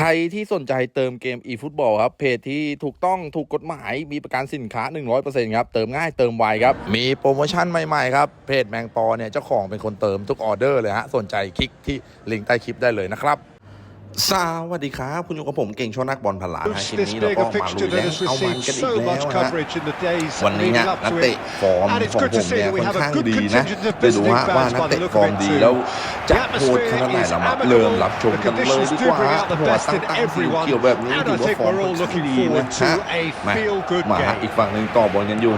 ใครที่สนใจเติมเกม eFootball ครับ เพจที่ถูกต้องถูกกฎหมาย มีประกันสินค้า 100%ครับ เติมง่ายเติมไวครับ มีโปรโมชั่นใหม่ ๆ ครับ เพจแมงปอเนี่ย เจ้าของเป็นคนเติมทุกออเดอร์เลยฮะ สนใจคลิกที่ลิงก์ใต้คลิปได้เลยนะครับ สวัสดีครับ คุณอยู่กับผมเก่งโชนักบอลพลานฮะคลิป This นี้เรา big ก็ a มาลุ fixture ยแล้ that ว has เอามัน received กันอีก so แล้ว much นะฮะ coverage in the days วันนี้ leading ฮะ up นัก to เตะ it. ฟอร์ม And it's ของ good ผ to ม see เนี่ย that we ค่อน have a ข้าง good ดีนะ contingent of ไปดู visiting ฮะว่า fans นัก by the เตะ look ฟอ of ร์ม it ดี too. แล้วจะ The โหดขนาดไหน atmosphere เรา is มา amicable. เริ่มรับชม The กันเลย conditions ดี do กว่า bring ฮะ out the หัว best ตั้ง in ตั้งสี everyone. เขียวแบบนี้ And ถื I อว่า think ฟอร์ม we're ค่อ all นข้าง looking ดี forward นะ to ฮะ a มา feel-good มาฮะ game. อีกฝั่งหนึ่งต่อบอลกันอยู่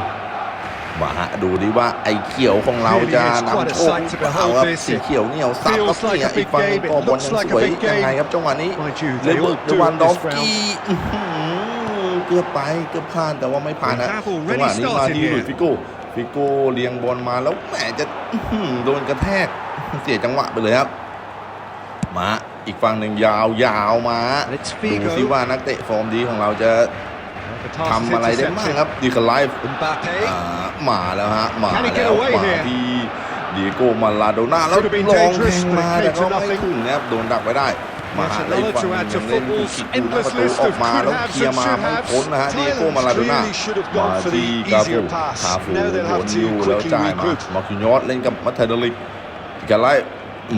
มาฮะดูดิว่าไอ้เขียวของเราจะนำโชคหรือเปล่าครับสีเขียวเหนียวซับครับเนี่ยอีกฝั่งหนึ่งต่อบอลยังสวยยังไงครับจังหวะนี้ Mind you, เล they เวอ all ร์ do วัน it ดอ this ฟกี้ round. อื้อหือเกือบไปเกือบพลาดแต่ว่าไม่ผ่านนะ We have already จังหวะนี้มา started ที่หลุย here. ส์ฟิโก้ฟิโก้เลี้ยงบอลมาแล้วแหมจะอื้อหือโดนกระแทกเสียจังหวะไปเลยครับมาอีกฝั่งหนึ่งยาวยาวมา And it's ดูซิ Figo. ว่านักเตะฟอร์มดีของเราจะ The task ทำอะไร is ได้บ้าง intercepted. ครับดีคาไลฟ์ Mbappe. อ่ามาแล้วฮะมา Can he get แล้ว away มา here? ที่ดีโก้มาลาโดน่าแล้ว Could have been ลองแท dangerous, งมา but it แต่ came ก็ to ไม่ nothing. ถึงนะครับโดนดักไว้ได้มา Yes, แล้วอีก another ฝั่ง to หนึ่ add ง to ยังเล่น football's คิกดูหน้า endless ประตู list ออ of กมาแล้ว could-haves เคลียร์ and มาไม่ should-haves. พ้นนะฮะดีโก้ Thailand มาลาโดน่า clearly should have มา gone for ที่ the กาฟู easier pass. คาฟู Now โด they'll น have ยิ to วแล้ว quickly จ่ายมา regroup. มาคินยอสเล่นกับมัตเทเดลิกกาไล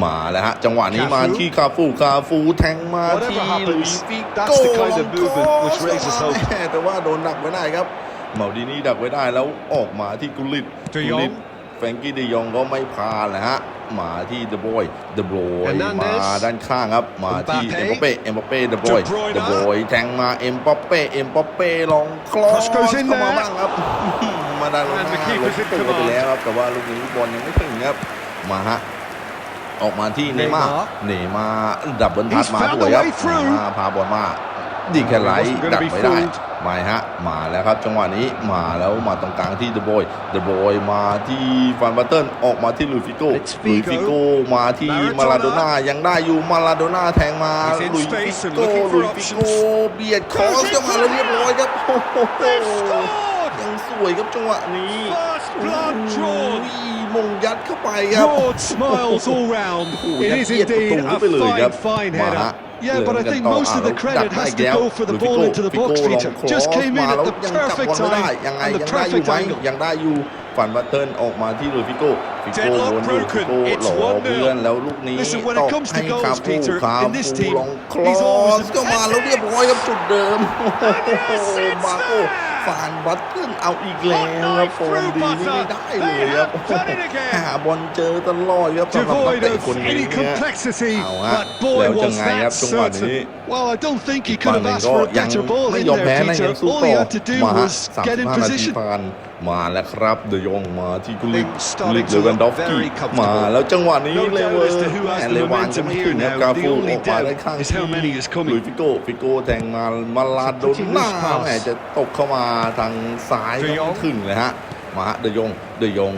มาแล้วฮะ จังหวะนี้คาฟูมาที่คาฟูคาฟูแทงมา Whatever ที่ happens, ลุยส์ฟิโก้ that's the kind of movement which raises hope. แต่ว่าโดนดักไว้ได้ครับเมาดีนี่ดักไว้ได้แล้วออกมาที่กุลิต De กุลิต Jong แฟรงกี้เดยองก็ไม่พานะฮะมาที่เดบอยเดบอย Hernandez มาด้านข้างครับ มาที่ Mbappe เอ็มบัปเป้เอ็มบัปเป้เดบอย De Bruyne เดบอยแทงมาเอ็มบัปเป้เอ็มบัปเป้ลองคลอส Cross goes in เข้ามา there บ้างครับ มาได้ลงห And the น้า keeper's ล in งตัวไป command แล้วครับแต่ว่าลูกนี้บอลยังไม่ถึงครับมาฮะ ออกมาที่เนย์มาร์ Neymar เนย์มาร์ดับเบิลทัช He's มา found ด้วย a ครับ way through เนย์มาร์พาบอลมาดีแค่ไหล Wasn't gonna ดัก be ไม่ได้ fooled มาฮะมาแล้วครับจังหวะนี้มาแล้วมาตรงกลางที่เดอะบอยเดอะบอยมาที่ฟันบัตเติลออกมาที่ลุยฟิโก้ It's ลุย Figo ฟิโก้มาที่ Maradona มาลาโดน่ายังได้อยู่มาลาโดน่าแทงมา He's in ลุย space ฟิ and โก้ looking for ลุยฟิโก้ options เบียดคอสเข้ามาแล้วเรียบร้อยครับโอ้โห They've scored! ยังสวยครับจังหวะนี้ First blood drawn. โอ้ยมงยัดเข้าไปครับ Broad smiles all round. โอ้โห It ยัด is เยียดประ indeed ตูเข้า a ไปเลยครับ fine, fine มาฮะ header. Yeah, but I เดินกัน think ต่อ most of อะ the แล้ว credit ดัก has ได้ to แล้ว go for the ลุยฟิ ball โก้ into the ฟิโก้ box, ลอง Peter. ครอ Just ส came in มา at แล้ว the ยังจับ perfect บอลไม่ได้ timing ยังไง and the ยังได้อยู่ perfect ไหม angle. ยังได้อยู่ฝันบัตเทิลออกมาที่ลุยฟิโก้ฟิโก้ Deadlock โดนอยู่ฟิ broken. โก้ It's หล่อ1-0เพื่อนแล้วลูกนี้ Listen, when ต it อก comes to ให้ goals, คาฟู Peter, คา in this ฟู team, ลองคล he's อ always สเข้ามาแล้วเรียบร้อยครับจุดเดิมโอ้โห Yes, it's มาโก้ there. ฟานบัตเทิลเอาอีกแล้วครับฟอร์มดีนี่ไม่ได้เลยครับ They have done it again. หาบอลเจอตลอดครับสำหรับนัก Devoid เตะ of คนนี้ any เนี่ย complexity, เอาฮะ but boy แล้วจะ was ไงครับ that จังหวะนี้ certain. Well, I don't think he อีก could ฝั่ง have หนึ่ง asked ก็ for a ยัง better ball ไม่ in ยอม there, แพ้นะยั Peter. งสู้ All ต่ he อ had to do มาฮะ was สาม get สิบ in ห้านาที position. ผ่าน มาแล้วครับเดยองมาที่กุลิต Things กุลิต starting เล to วัน look ดอฟกี้ very comfortable. มาแล้วจังหวะนี้ No เล doubt เวอ as ร์ to who has แอน the เลวานจะ momentum ไม่ here ถึงครับ now. กา The ฟูอ only อกมาได้ข้าง doubt is ที่ how many is coming. ลุยฟิโก้ฟิโก้แทงมามาลาโด It's a pretty น่า loose pass. แหมจะตกเข้ามาทางซ้าย De ก็ Jong ไม่ถึงเลยฮะมาฮะเดยองเดยอง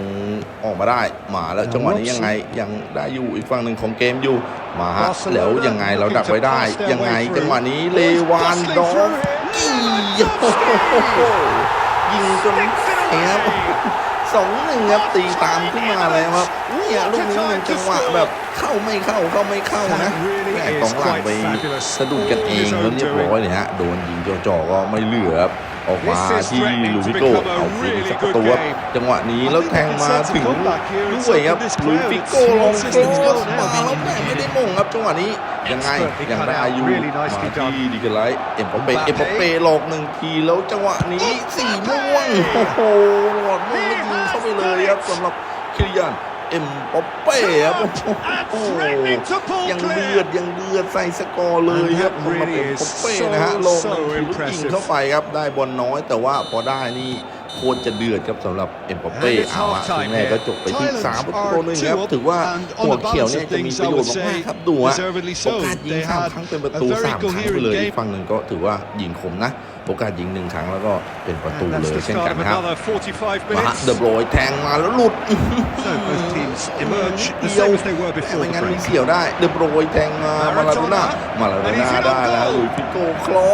ออกมาได้ มาแล้วจังหวะนี้ยังไงยังได้อยู่อีกฝั่งหนึ่งของเกมอยู่ มาฮะ Barcelona แล้วยังไงเราดักไว้ได้ looking to pass their ยังไง way through. จังหวะนี้เลวานดอฟกี้โอ้โหยิงจน แอบสองหนึ่งครับตีตามขึ้นมาเลยครับเนี่ยลูกนี้มันจังหวะแบบเข้าไม่เข้าเข้าไม่เข้านะ That really แม่ is กองหลัง quite ไป fabulous. สะดุดกันเองแล้วเรียบร้อยเลยฮะโดนยิงจ่อๆก็ไม่เหลือครับ ออกมา This is ที่ threatening ลู to ฟิโก้ become a เอาคืน really สักประ good ตูครับ game. จังหวะนี้แล้วแทงมา I think ถึง we can comeback here and ด้วยครับ something this ลู crowd ฟิโก้ลง seems โคร to ส know มา now. แล้วแม่ไม่ได้มงครับจังหวะนี้ยังไง Expertly ยัง cut ได้ out. อยู่ Really มา nicely ที่ done. ดีกันไลท์เอ็มปอเป้ Mbappe เอ็มปอเป้หลอกหนึ่งทีแล้วจังหวะนี้สี่ม่วงโอ้โหหลอดม่วงแล้วยิงเข้าไปเลยครับสำหรับคิริยันเอ็มปอเป้ครับโอ้โห threatening to pull ยัง clear. เลือดยังเลือดใส่สกอร์เลยครับ And that สำหรับ really เอ็ม is ปอเป้ so, นะฮะลง so ยิง impressive. เข้าไปครับได้บอลน้อยแต่ว่าพอได้นี่ โคตรจะเดือดครับสำหรับเอ็มปอเป้ And it's เอาอะ half-time ถึงแม้ก็จบไปที่ here. 3ประตูต่อ Thailand หนึ่ง are ครับ two up ถือว่า and on หัว the เขียว balance เนี่ย of จะมี things, ประ I โยช would น์มาก say ๆครับดูฮะ deservedly โอ so. กาสยิง They สาม had ครั้งเป็นประตู a very สามครั้งไป coherent เลยอีก game. ฝั่งหนึ่งก็ถือว่ายิงคมนะโอกาสยิงหนึ่งครั้งแล้วก็เป็นประตู And เล that's ย the เช่น start กัน of ครับ another 45มา minutes. เดบรอยแทงมาแล้วหลุด So both teams emerge the เดียว same as they were แต่ before ไม่ the งั้นมี break. เสี่ยวได้เดบรอยแทงมามาลาโดน่ามาลาโดน่าได้แล้วลุยพิโก้คลอ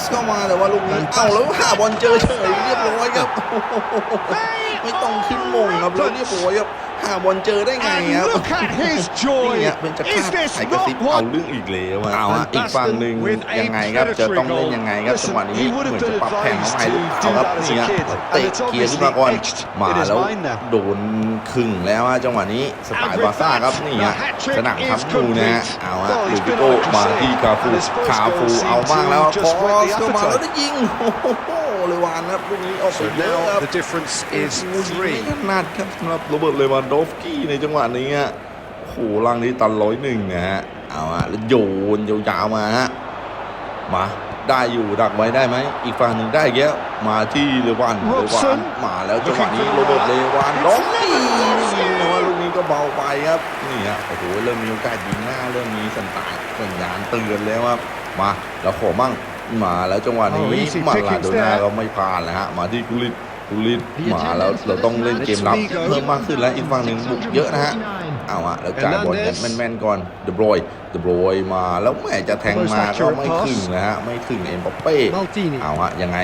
สเข้ามาแต่ว่าลูกนี้เอ้าแล้วหาบอลเจอเฉยเรียบร้อยครับไม่ต้องขึ้นมงครับแล้วนี่โอยครับหาบอลเจอได้ไง And ครับ look at his joy. เนี่ยเป็นจะคา Is ด this ไข่กระ not ซิบเอา what เรื่องอีกแล้วอะเอาอะอีกฝั่งหนึ่ง with a ยังไงครับจะต้องเล่นยังไงครับ Listen, จังหวะนี้ he เห would มือ have นจะ been ปรับแผนของไอ้หรือเป advised ล่า to ครับ do that as a เนี่ย kid, เตะ and it's เคลียร์ขึ้นมาก่อน obviously etched มา in his แล้ว mind now. โดนครึ่งแล้วอะจังหวะนี้สไตล์บาร์ซ่าครับนี่ฮะสนามทับมูนะฮะเอาฮะ Well, ลู he's ฟิ been โก้ like I มา say, ที่คาฟู and his first คาฟู goal เอา seemed บ้าง to แล้ว just ครอ whet ส the เข้ามาแล้ว appetite. ได้ยิงโอ้โห เลยวานครับลูกนี้ออกไป So เยอะค now รับ the difference is โอ้โห three. ไม่ขนาดครับสำหรับโรเบิร์ตเลวานโดฟสกี้ในจังหวะนี้อะโอ้โหลังนี้ตันร้อยหนึ่งนะฮะเอาฮะแล้วโยนยาวๆมาฮะมาได้อยู่ดักไว้ได้ไหมอีกฝั่งหนึ่งได้แก้วมาที่เลวันเลวาน Robson มาแล้วจังหวะนี้โรเบิร์ตเลวานโดฟสกี้ยิงแต่ว่าลูกนี้ก็เบาไปครับนี่ฮะโอ้โหเริ่มมีโอกาสยิงหน้าเริ่มมีสัญญาณสัญญาณเตือนแล้วครับมาแล้วขอมั่ง มาแล้วจังหวะนี้ Oh, easy มาลา pickings โดน่า there. ก็ไม่ผ่านแล้วฮะมาที่กุลิตกุลิตมาแล้วเราต้องเล่นเกมรับเพิ่มมากขึ้นแล้วอีกฝั่งหนึ่งบุกเยอะนะฮะเอาอะแล้วจ่ายบอลกันแม่นๆก่อนเดบรอยเดบรอยมาแล้วแม่จะแทงมาก็ไม่ถึงนะฮะไม่ถึงเอ็มบัปเป้ Maldini. เอาฮะยังไง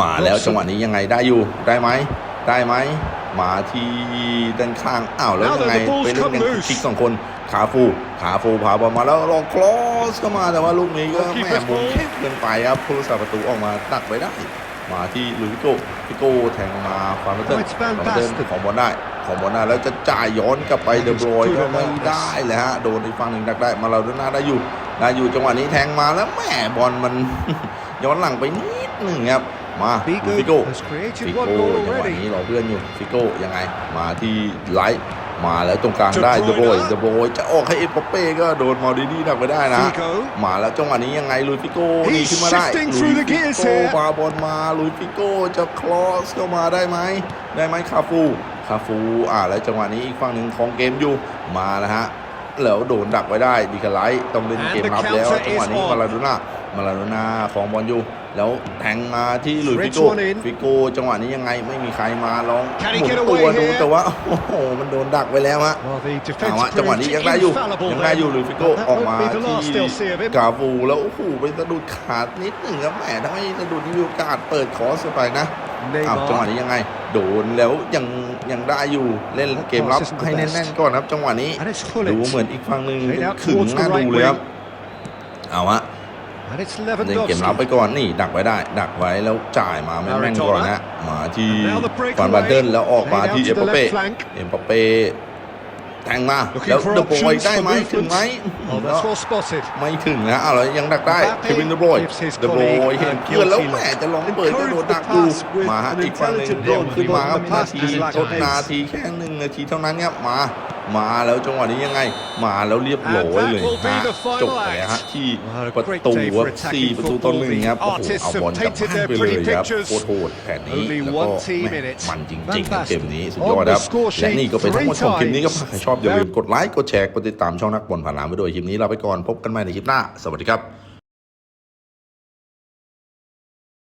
มาแล้วจังหวะนี้ยังไงได้อยู่ได้ไหมได้ไหมมาที่ด้านข้างอ้าวแล้วยังไง Now then, the ball's ไปเล่นกัน come loose คิกสองคน ขาฟู ขาฟูพาบอลมาแล้วลองคลอสเข้ามาแต่ว่าลูกนี้ก็แม่มุมแคบเกินไปครับผู้รักษาประตูออกมาตักไว้ได้ มาที่ลุยฟิโก้ฟิโก้แทงมาฟาร์มเตอร์ Oh, it's ฟาร์มเตอร์ fantastic ของบอลได้ ของบอลได้แล้วจะจ่ายย้อนกลับไปเดบรอยก็ไม่ได้เลยฮะโดนอีกฝั่งหนึ่งดักได้มาเราด้านหน้าได้อยู่ได้อยู่จังหวะนี้แทงมาแล้วแม่บอลมันย้อนหลังไปนิดหนึ่งครับมาลุย Bigo ฟิโก้ has created ฟิ one โก้ goal จังหวะ already. นี้รอเพื่อนอยู่ฟิโก้ยังไง มาที่ไลท์ มาแล้วตรงกลาง De ได้เด Bruyne โบยเดโบยจะออกให้เอ็มบัปเป้ก็โดนมาดิดี้ดักไปได้นะ Figo มาแล้วจังหวะนี้ยังไงลุยฟิโก้ He's นี่ขึ้นมาได้ shifting ลุ through ย the ฟิ gears โก้ here ปาบอลมาลุยฟิโก้จะคลอสเข้ามาได้ไหมได้ไหมคาฟูคาฟูอ่าแล้วจังหวะนี้อีกฝั่งหนึ่งของเกมอยู่มาแล้วฮะแล้วโดนดักไว้ได้ดีคาไลท์ต้องเล่น And เกม the รับแล้ว counter จังหวะนี้ is on มาลาโดน่า มาลาโดน่าของบอลอยู่ แล้วแทงมาที่หลุยส์ฟิโก้ French one in ฟิโก้จังหวะนี้ยังไงไม่มีใครมาลอง Can he หมุน get ตัว away ดู here? แต่ว่า โอ้โห มันโดนดักไว้แล้วฮะ Well, the เอา defence อะจังหวะนี้ยังได้อยู่ infallible ยังได้อยู่ then. หลุยส์ฟิโก้ But that ออกมา won't be the ที่ last they'll see of him. กาฟูแล้วโอ้โหไปสะดุดขาดนิดหนึ่งครับแหมถ้าไม่สะดุดนี่มีโอกาสเปิดคอร์สไปนะอ้าวจังหวะ Neymar. นี้ยังไง โดนแล้วยังยังได้อยู่เล่นเกมรับ That pass isn't the ให้ best. แน่นๆก่อนครับ จังหวะนี้ And it's ดู Gullit. เหมือนอีกฝั่งหนึ่ง Played out ขึง towards หน้า the ดู right เลยครับ wing. เอาฮะ And it's เล่นเกมรับไป Lewandowski. ก่อนนี่ดักไว้ได้ ดักไว้แล้วจ่ายมาแม่นๆก่อนนะมาที่ Now the breakaway. ฟานบัตเดิลแล้วออกมา Played out ที่ to เอ็ม the บัปเป้ left flank. เอ็มบัปเป้แทงมา Looking แล้ว for เดอะโบย options ได้ไหม for ถึงไหม Oh, that's well spotted. ไม่ถึงนะอ้าวแล้วยังดักได้ Mbappe เควินเดอะโบย gives his เดอะโบย colleague เห็น a เพื่อนแล้ว guilty แหม look. จะลองเปิดก็โดนดักดู Encouraged the pass มาฮะ with อีกฝั่งหนึ่ง intelligent เร็ว run ขึ้นมาครับ from the นา pass ที is like ทด pace. นาทีแค่หนึ่งนาทีเท่านั้นครับมา มาแล้วจังหวะนี้ยังไง มาแล้วเรียบร้อยเลย And that will be ฮะ the final จบไปฮะ act. ที่ Well, a ประ great ตู day ค for รับ attacking สี่ประตูต่อหนึ่ง football. ครับ The โอ้โห artists เอา have บอลกลับ painted บ้าน their ไปเลย pretty ครับ pictures. โคตรโหดแผนนี้ Only แล้วก็ one team แหม่ in it. มันจริง Van ๆครับเกม Basten นี้สุด on ยอด the ครับ score และ sheet นี่ก็เป็นทั้งหมดของคลิปนี้ครับ three ใครชอบอย่าลืม times. กดไลค์กดแชร์กดติดตามช่องนักบอลผ่านน้ำไปด้วยคลิปนี้ลาไปก่อนพบกันใหม่ในคลิปหน้า สวัสดีครับ